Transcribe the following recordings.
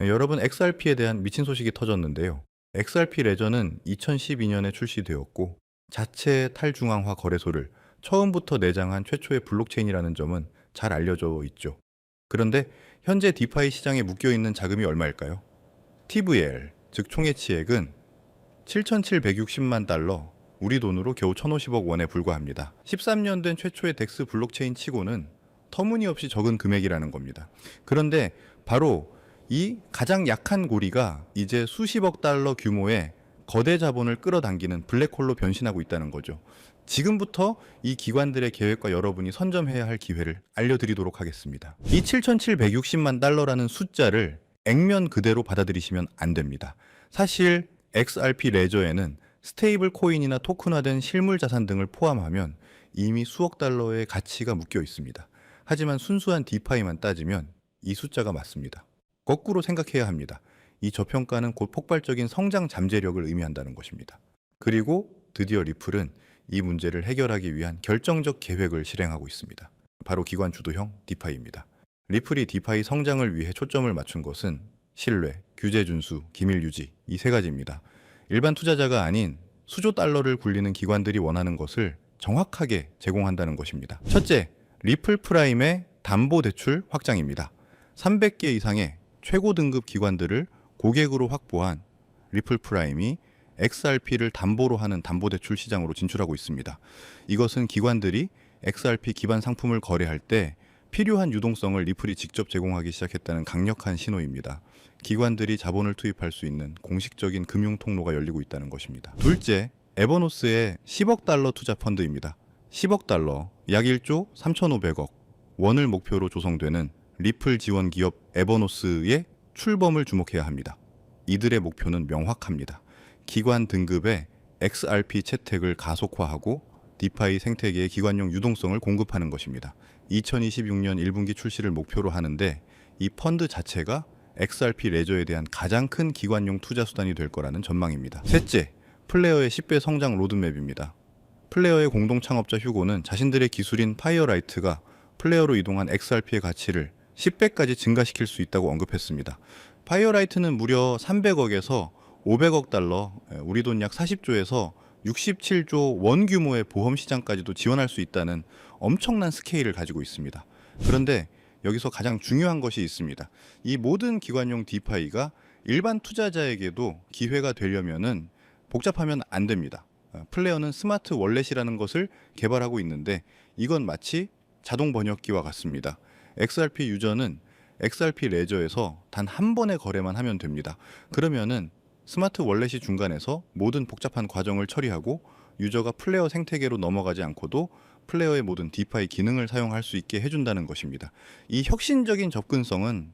네, 여러분 XRP에 대한 미친 소식이 터졌는데요. XRP 레저는 2012년에 출시되었고 자체 탈중앙화 거래소를 처음부터 내장한 최초의 블록체인이라는 점은 잘 알려져 있죠. 그런데 현재 디파이 시장에 묶여 있는 자금이 얼마일까요? TVL, 즉 총회치액은 7,760만 달러, 우리 돈으로 겨우 1,050억 원에 불과합니다. 13년 된 최초의 덱스 블록체인 치고는 터무니없이 적은 금액이라는 겁니다. 그런데 바로 이 가장 약한 고리가 이제 수십억 달러 규모의 거대 자본을 끌어당기는 블랙홀로 변신하고 있다는 거죠. 지금부터 이 기관들의 계획과 여러분이 선점해야 할 기회를 알려드리도록 하겠습니다. 이 7,760만 달러라는 숫자를 액면 그대로 받아들이시면 안 됩니다. 사실 XRP 레저에는 스테이블 코인이나 토큰화된 실물 자산 등을 포함하면 이미 수억 달러의 가치가 묶여 있습니다. 하지만 순수한 디파이만 따지면 이 숫자가 맞습니다. 거꾸로 생각해야 합니다. 이 저평가는 곧 폭발적인 성장 잠재력을 의미한다는 것입니다. 그리고 드디어 리플은 이 문제를 해결하기 위한 결정적 계획을 실행하고 있습니다. 바로 기관 주도형 디파이입니다. 리플이 디파이 성장을 위해 초점을 맞춘 것은 신뢰, 규제 준수, 기밀 유지 이 세 가지입니다. 일반 투자자가 아닌 수조 달러를 굴리는 기관들이 원하는 것을 정확하게 제공한다는 것입니다. 첫째, 리플 프라임의 담보 대출 확장입니다. 300개 이상의 최고 등급 기관들을 고객으로 확보한 리플 프라임이 XRP를 담보로 하는 담보대출 시장으로 진출하고 있습니다. 이것은 기관들이 XRP 기반 상품을 거래할 때 필요한 유동성을 리플이 직접 제공하기 시작했다는 강력한 신호입니다. 기관들이 자본을 투입할 수 있는 공식적인 금융 통로가 열리고 있다는 것입니다. 둘째, 에버노스의 10억 달러 투자 펀드입니다. 10억 달러, 약 1조 3,500억 원을 목표로 조성되는 리플 지원 기업 에버노스의 출범을 주목해야 합니다. 이들의 목표는 명확합니다. 기관 등급의 XRP 채택을 가속화하고 디파이 생태계의 기관용 유동성을 공급하는 것입니다. 2026년 1분기 출시를 목표로 하는데 이 펀드 자체가 XRP 레저에 대한 가장 큰 기관용 투자 수단이 될 거라는 전망입니다. 셋째, 플레어의 10배 성장 로드맵입니다. 플레어의 공동 창업자 휴고는 자신들의 기술인 파이어라이트가 플레어로 이동한 XRP의 가치를 10배까지 증가시킬 수 있다고 언급했습니다. 파이어라이트는 무려 300억에서 500억 달러, 예, 우리 돈 약 40조에서 67조 원 규모의 보험 시장까지도 지원할 수 있다는 엄청난 스케일을 가지고 있습니다. 그런데 여기서 가장 중요한 것이 있습니다. 이 모든 기관용 디파이가 일반 투자자에게도 기회가 되려면은 복잡하면 안 됩니다. 어, 플레어는 스마트 월렛이라는 것을 개발하고 있는데 이건 마치 자동 번역기와 같습니다. XRP 유저는 XRP 레저에서 단 한 번의 거래만 하면 됩니다. 그러면은 스마트 월렛이 중간에서 모든 복잡한 과정을 처리하고 유저가 플레어 생태계로 넘어가지 않고도 플레어의 모든 디파이 기능을 사용할 수 있게 해준다는 것입니다. 이 혁신적인 접근성은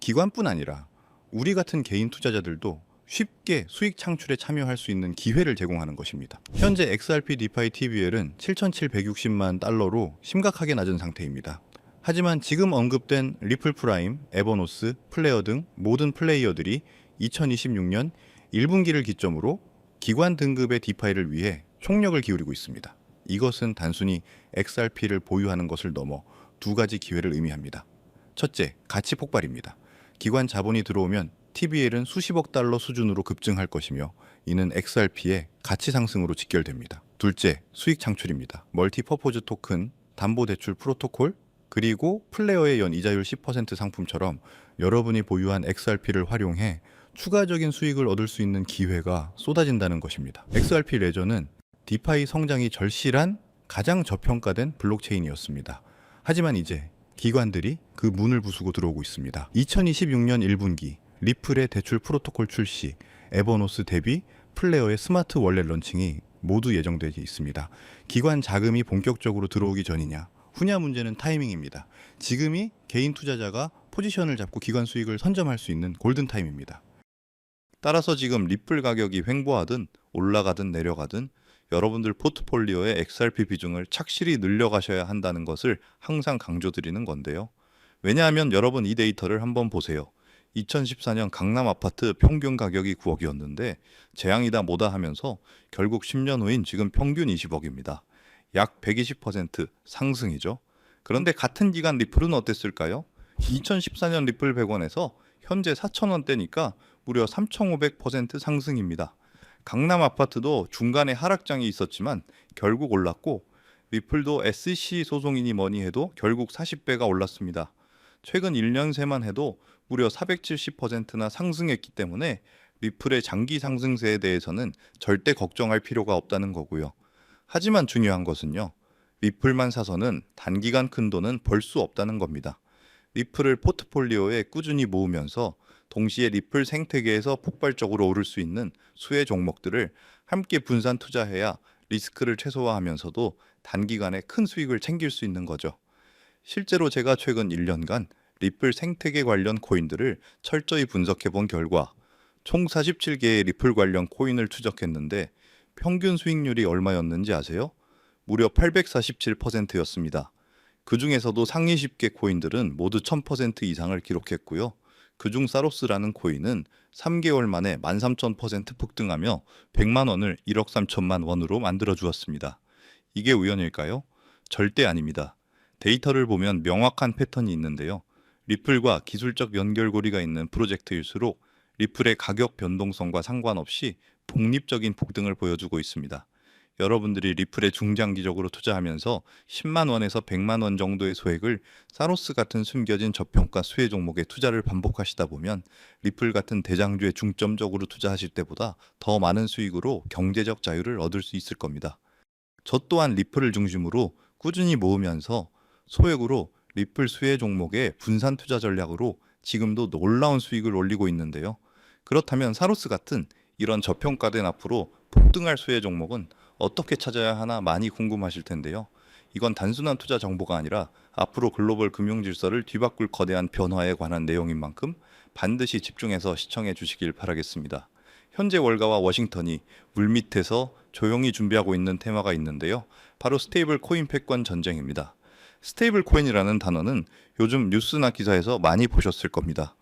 기관뿐 아니라 우리 같은 개인 투자자들도 쉽게 수익 창출에 참여할 수 있는 기회를 제공하는 것입니다. 현재 XRP 디파이 TVL은 7,760만 달러로 심각하게 낮은 상태입니다. 하지만 지금 언급된 리플 프라임, 에버노스, 플레어 등 모든 플레이어들이 2026년 1분기를 기점으로 기관 등급의 디파이를 위해 총력을 기울이고 있습니다. 이것은 단순히 XRP를 보유하는 것을 넘어 두 가지 기회를 의미합니다. 첫째, 가치 폭발입니다. 기관 자본이 들어오면 TBL은 수십억 달러 수준으로 급증할 것이며 이는 XRP의 가치 상승으로 직결됩니다. 둘째, 수익 창출입니다. 멀티퍼포즈 토큰, 담보 대출 프로토콜, 그리고 플레어의 연 이자율 10% 상품처럼 여러분이 보유한 XRP를 활용해 추가적인 수익을 얻을 수 있는 기회가 쏟아진다는 것입니다. XRP 레저는 디파이 성장이 절실한 가장 저평가된 블록체인이었습니다. 하지만 이제 기관들이 그 문을 부수고 들어오고 있습니다. 2026년 1분기 리플의 대출 프로토콜 출시, 에버노스 대비 플레어의 스마트 월렛 런칭이 모두 예정되어 있습니다. 기관 자금이 본격적으로 들어오기 전이냐, 후냐 문제는 타이밍입니다. 지금이 개인 투자자가 포지션을 잡고 기관 수익을 선점할 수 있는 골든 타임입니다. 따라서 지금 리플 가격이 횡보하든 올라가든 내려가든 여러분들 포트폴리오의 XRP 비중을 착실히 늘려가셔야 한다는 것을 항상 강조드리는 건데요. 왜냐하면 여러분 이 데이터를 한번 보세요. 2014년 강남 아파트 평균 가격이 9억이었는데 재앙이다 뭐다 하면서 결국 10년 후인 지금 평균 20억입니다. 약 120% 상승이죠. 그런데 같은 기간 리플은 어땠을까요? 2014년 리플 100원에서 현재 4,000원대니까 무려 3,500% 상승입니다. 강남 아파트도 중간에 하락장이 있었지만 결국 올랐고 리플도 SEC 소송이니 뭐니 해도 결국 40배가 올랐습니다. 최근 1년 새만 해도 무려 470%나 상승했기 때문에 리플의 장기 상승세에 대해서는 절대 걱정할 필요가 없다는 거고요. 하지만 중요한 것은요. 리플만 사서는 단기간 큰 돈은 벌 수 없다는 겁니다. 리플을 포트폴리오에 꾸준히 모으면서 동시에 리플 생태계에서 폭발적으로 오를 수 있는 수혜 종목들을 함께 분산 투자해야 리스크를 최소화하면서도 단기간에 큰 수익을 챙길 수 있는 거죠. 실제로 제가 최근 1년간 리플 생태계 관련 코인들을 철저히 분석해 본 결과 총 47개의 리플 관련 코인을 추적했는데 평균 수익률이 얼마였는지 아세요? 무려 847%였습니다. 그 중에서도 상위 10개 코인들은 모두 1000% 이상을 기록했고요. 그중 사로스라는 코인은 3개월 만에 13,000% 폭등하며 100만 원을 1억 3천만 원으로 만들어 주었습니다. 이게 우연일까요? 절대 아닙니다. 데이터를 보면 명확한 패턴이 있는데요. 리플과 기술적 연결고리가 있는 프로젝트일수록 리플의 가격 변동성과 상관없이 독립적인 폭등을 보여주고 있습니다. 여러분들이 리플에 중장기적으로 투자하면서 10만 원에서 100만 원 정도의 소액을 사로스 같은 숨겨진 저평가 수혜 종목에 투자를 반복하시다 보면 리플 같은 대장주에 중점적으로 투자하실 때보다 더 많은 수익으로 경제적 자유를 얻을 수 있을 겁니다. 저 또한 리플을 중심으로 꾸준히 모으면서 소액으로 리플 수혜 종목의 분산 투자 전략으로 지금도 놀라운 수익을 올리고 있는데요. 그렇다면 사로스 같은 이런 저평가된 앞으로 폭등할 수혜 종목은 어떻게 찾아야 하나 많이 궁금하실 텐데요. 이건 단순한 투자 정보가 아니라 앞으로 글로벌 금융 질서를 뒤바꿀 거대한 변화에 관한 내용인 만큼 반드시 집중해서 시청해 주시길 바라겠습니다. 현재 월가와 워싱턴이 물밑에서 조용히 준비하고 있는 테마가 있는데요. 바로 스테이블 코인 패권 전쟁입니다. 스테이블 코인이라는 단어는 요즘 뉴스나 기사에서 많이 보셨을 겁니다.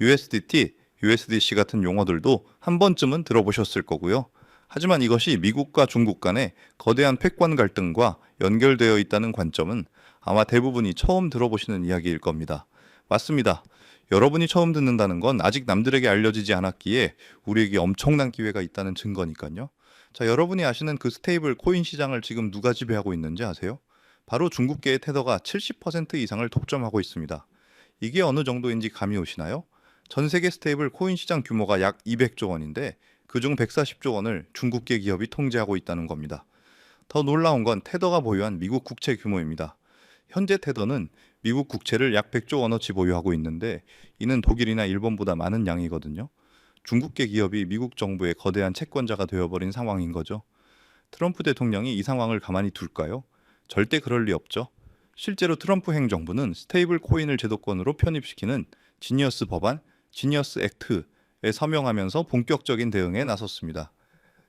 USDT, USDC 같은 용어들도 한 번쯤은 들어보셨을 거고요. 하지만 이것이 미국과 중국 간의 거대한 패권 갈등과 연결되어 있다는 관점은 아마 대부분이 처음 들어보시는 이야기일 겁니다. 맞습니다. 여러분이 처음 듣는다는 건 아직 남들에게 알려지지 않았기에 우리에게 엄청난 기회가 있다는 증거니까요. 자, 여러분이 아시는 그 스테이블 코인 시장을 지금 누가 지배하고 있는지 아세요? 바로 중국계의 테더가 70% 이상을 독점하고 있습니다. 이게 어느 정도인지 감이 오시나요? 전 세계 스테이블 코인 시장 규모가 약 200조 원인데 그중 140조 원을 중국계 기업이 통제하고 있다는 겁니다. 더 놀라운 건 테더가 보유한 미국 국채 규모입니다. 현재 테더는 미국 국채를 약 100조 원어치 보유하고 있는데 이는 독일이나 일본보다 많은 양이거든요. 중국계 기업이 미국 정부의 거대한 채권자가 되어버린 상황인 거죠. 트럼프 대통령이 이 상황을 가만히 둘까요? 절대 그럴 리 없죠. 실제로 트럼프 행정부는 스테이블 코인을 제도권으로 편입시키는 지니어스 법안, 지니어스 액트에 서명하면서 본격적인 대응에 나섰습니다.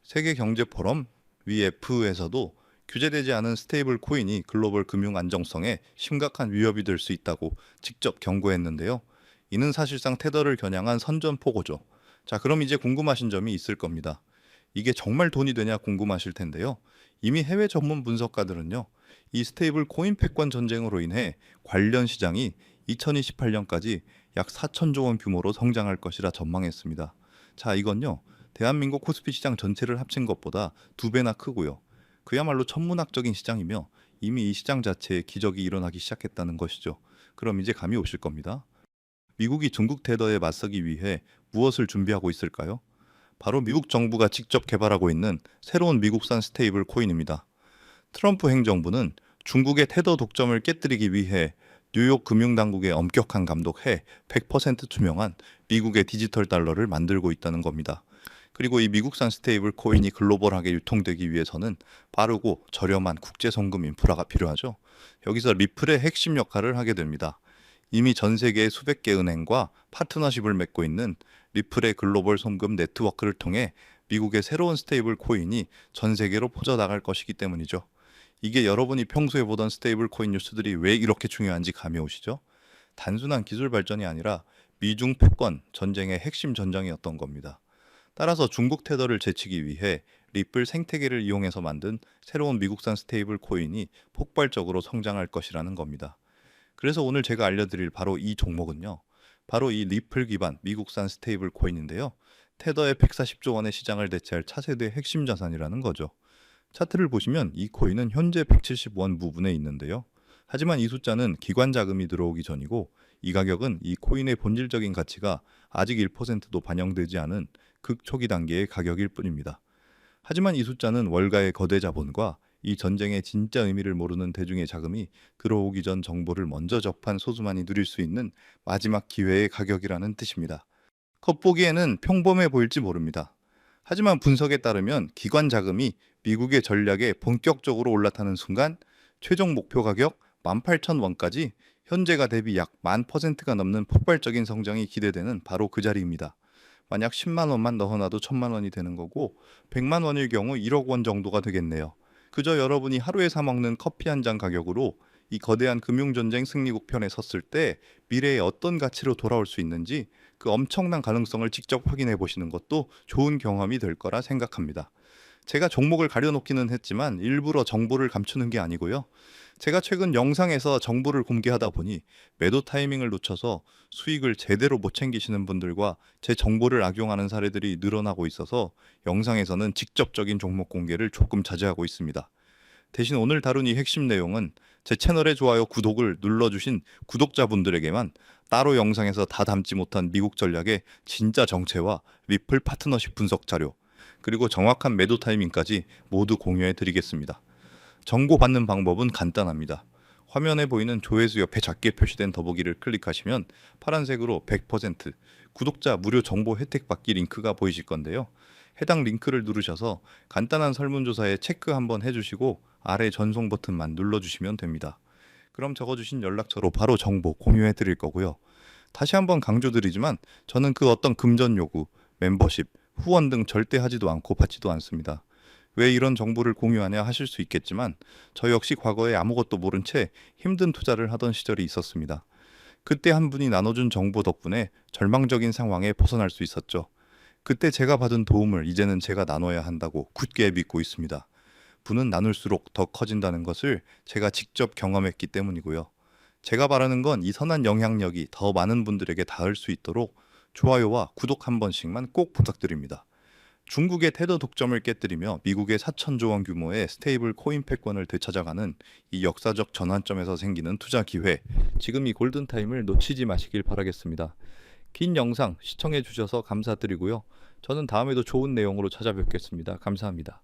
세계 경제 포럼 WEF에서도 규제되지 않은 스테이블 코인이 글로벌 금융 안정성에 심각한 위협이 될 수 있다고 직접 경고했는데요. 이는 사실상 테더를 겨냥한 선전포고죠. 자, 그럼 이제 궁금하신 점이 있을 겁니다. 이게 정말 돈이 되냐 궁금하실 텐데요. 이미 해외 전문 분석가들은요. 이 스테이블 코인 패권 전쟁으로 인해 관련 시장이 2028년까지 약 4천조 원 규모로 성장할 것이라 전망했습니다. 자, 이건요. 대한민국 코스피 시장 전체를 합친 것보다 두 배나 크고요. 그야말로 천문학적인 시장이며 이미 이 시장 자체에 기적이 일어나기 시작했다는 것이죠. 그럼 이제 감이 오실 겁니다. 미국이 중국 테더에 맞서기 위해 무엇을 준비하고 있을까요? 바로 미국 정부가 직접 개발하고 있는 새로운 미국산 스테이블 코인입니다. 트럼프 행정부는 중국의 테더 독점을 깨뜨리기 위해 뉴욕 금융당국에 엄격한 감독해 100% 투명한 미국의 디지털 달러를 만들고 있다는 겁니다. 그리고 이 미국산 스테이블 코인이 글로벌하게 유통되기 위해서는 빠르고 저렴한 국제 송금 인프라가 필요하죠. 여기서 리플의 핵심 역할을 하게 됩니다. 이미 전 세계의 수백 개 은행과 파트너십을 맺고 있는 리플의 글로벌 송금 네트워크를 통해 미국의 새로운 스테이블 코인이 전 세계로 퍼져나갈 것이기 때문이죠. 이게 여러분이 평소에 보던 스테이블 코인 뉴스들이 왜 이렇게 중요한지 감이 오시죠? 단순한 기술 발전이 아니라 미중 패권 전쟁의 핵심 전장이었던 겁니다. 따라서 중국 테더를 제치기 위해 리플 생태계를 이용해서 만든 새로운 미국산 스테이블 코인이 폭발적으로 성장할 것이라는 겁니다. 그래서 오늘 제가 알려드릴 바로 이 종목은요. 바로 이 리플 기반 미국산 스테이블 코인인데요. 테더의 140조 원의 시장을 대체할 차세대 핵심 자산이라는 거죠. 차트를 보시면 이 코인은 현재 170원 부분에 있는데요. 하지만 이 숫자는 기관 자금이 들어오기 전이고 이 가격은 이 코인의 본질적인 가치가 아직 1%도 반영되지 않은 극초기 단계의 가격일 뿐입니다. 하지만 이 숫자는 월가의 거대 자본과 이 전쟁의 진짜 의미를 모르는 대중의 자금이 들어오기 전 정보를 먼저 접한 소수만이 누릴 수 있는 마지막 기회의 가격이라는 뜻입니다. 겉보기에는 평범해 보일지 모릅니다. 하지만 분석에 따르면 기관 자금이 미국의 전략에 본격적으로 올라타는 순간 최종 목표 가격 18,000원까지 현재가 대비 약만 퍼센트가 넘는 폭발적인 성장이 기대되는 바로 그 자리입니다. 만약 10만 원만 넣어놔도 1000만 원이 되는 거고 100만 원일 경우 1억 원 정도가 되겠네요. 그저 여러분이 하루에 사 먹는 커피 한 잔 가격으로 이 거대한 금융전쟁 승리국 편에 섰을 때 미래에 어떤 가치로 돌아올 수 있는지 그 엄청난 가능성을 직접 확인해 보시는 것도 좋은 경험이 될 거라 생각합니다. 제가 종목을 가려놓기는 했지만 일부러 정보를 감추는 게 아니고요. 제가 최근 영상에서 정보를 공개하다 보니 매도 타이밍을 놓쳐서 수익을 제대로 못 챙기시는 분들과 제 정보를 악용하는 사례들이 늘어나고 있어서 영상에서는 직접적인 종목 공개를 조금 자제하고 있습니다. 대신 오늘 다룬 이 핵심 내용은 제 채널의 좋아요, 구독을 눌러주신 구독자분들에게만 따로 영상에서 다 담지 못한 미국 전략의 진짜 정체와 리플 파트너십 분석 자료, 그리고 정확한 매도 타이밍까지 모두 공유해 드리겠습니다. 정보 받는 방법은 간단합니다. 화면에 보이는 조회수 옆에 작게 표시된 더보기를 클릭하시면 파란색으로 100% 구독자 무료 정보 혜택 받기 링크가 보이실 건데요. 해당 링크를 누르셔서 간단한 설문조사에 체크 한번 해주시고 아래 전송 버튼만 눌러주시면 됩니다. 그럼 적어주신 연락처로 바로 정보 공유해 드릴 거고요. 다시 한번 강조드리지만 저는 그 어떤 금전 요구, 멤버십, 후원 등 절대 하지도 않고 받지도 않습니다. 왜 이런 정보를 공유하냐 하실 수 있겠지만 저 역시 과거에 아무것도 모른 채 힘든 투자를 하던 시절이 있었습니다. 그때 한 분이 나눠준 정보 덕분에 절망적인 상황에 벗어날 수 있었죠. 그때 제가 받은 도움을 이제는 제가 나눠야 한다고 굳게 믿고 있습니다. 부는 나눌수록 더 커진다는 것을 제가 직접 경험했기 때문이고요. 제가 바라는 건 이 선한 영향력이 더 많은 분들에게 닿을 수 있도록 좋아요와 구독 한 번씩만 꼭 부탁드립니다. 중국의 테더 독점을 깨뜨리며 미국의 4천조 원 규모의 스테이블 코인 패권을 되찾아가는 이 역사적 전환점에서 생기는 투자 기회, 지금 이 골든 타임을 놓치지 마시길 바라겠습니다. 긴 영상 시청해 주셔서 감사드리고요. 저는 다음에도 좋은 내용으로 찾아뵙겠습니다. 감사합니다.